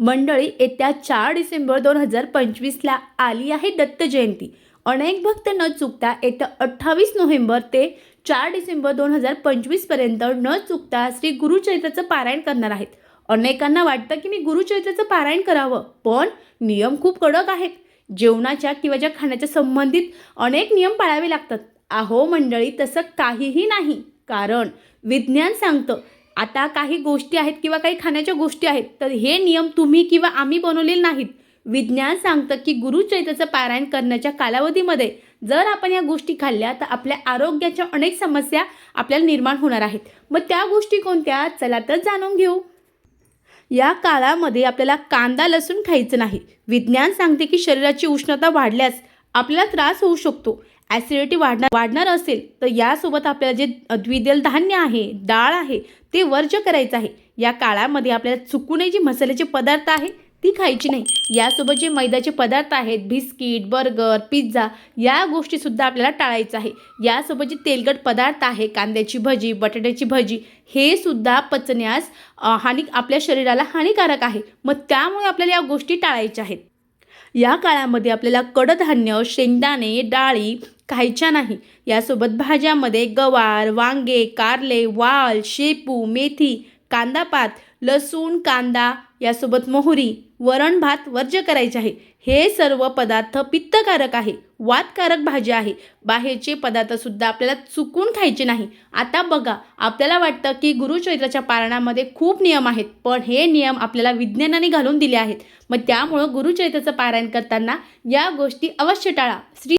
मंडळी येत्या चार डिसेंबर दोन हजार पंचवीसला आली आहे दत्त जयंती. अनेक भक्त न चुकता येत्या अठ्ठावीस नोव्हेंबर ते चार डिसेंबर दोन हजार पंचवीसपर्यंत न चुकता श्री गुरुचरित्राचं पारायण करणार आहेत. अनेकांना वाटतं की मी गुरुचरित्राचं पारायण करावं पण नियम खूप कडक आहेत. जेवणाच्या किंवा ज्या खाण्याच्या संबंधित अनेक नियम पाळावे लागतात. अहो मंडळी तसं काहीही नाही कारण विज्ञान सांगतं आता काही गोष्टी आहेत किंवा काही खाण्याच्या गोष्टी आहेत तर हे नियम तुम्ही किंवा आम्ही बनवलेले नाहीत. विज्ञान सांगतं की गुरुचरित्राचं पारायण करण्याच्या कालावधीमध्ये जर आपण या गोष्टी खाल्ल्या तर आपल्या आरोग्याच्या अनेक समस्या आपल्याला निर्माण होणार आहेत. मग त्या गोष्टी कोणत्या? चला तर जाणून घेऊ. या काळामध्ये आपल्याला कांदा लसूण खायचं नाही. विज्ञान सांगते की शरीराची उष्णता वाढल्यास आपल्याला त्रास होऊ शकतो. ॲसिडिटी वाढणार वाढणार असेल तर यासोबत आपल्याला जे द्विदल धान्य आहे डाळ आहे ते वर्ज करायचं आहे. या काळामध्ये आपल्याला चुकूनही जी मसाल्याचे पदार्थ आहे ती खायची नाही. यासोबत जे मैद्याचे पदार्थ आहेत बिस्किट बर्गर पिझ्झा या गोष्टीसुद्धा आपल्याला टाळायचं आहे. यासोबत जे तेलकट पदार्थ आहे कांद्याची भजी बटाट्याची भजी हे सुद्धा पचण्यास हानी आपल्या शरीराला हानिकारक आहे. मग त्यामुळे आपल्याला या गोष्टी टाळायच्या आहेत. या काळामध्ये आपल्याला कडधान्य शेंगदाणे डाळी खायच्या नाही. यासोबत भाज्यामध्ये गवार वांगे कारले वाल शेपू मेथी कांदापात लसूण कांदा यासोबत मोहरी वरण भात वर्ज्य करायचे आहे. हे सर्व पदार्थ पित्तकारक आहे वातकारक भाज्या आहे. बाहेरचे पदार्थसुद्धा आपल्याला चुकून खायचे नाही. आता बघा आपल्याला वाटतं की गुरुचरित्राच्या पारणामध्ये खूप नियम आहेत पण हे नियम आपल्याला विज्ञानाने घालून दिले आहेत. मग त्यामुळं गुरुचरित्राचं पारायण करताना या गोष्टी अवश्य टाळा. श्री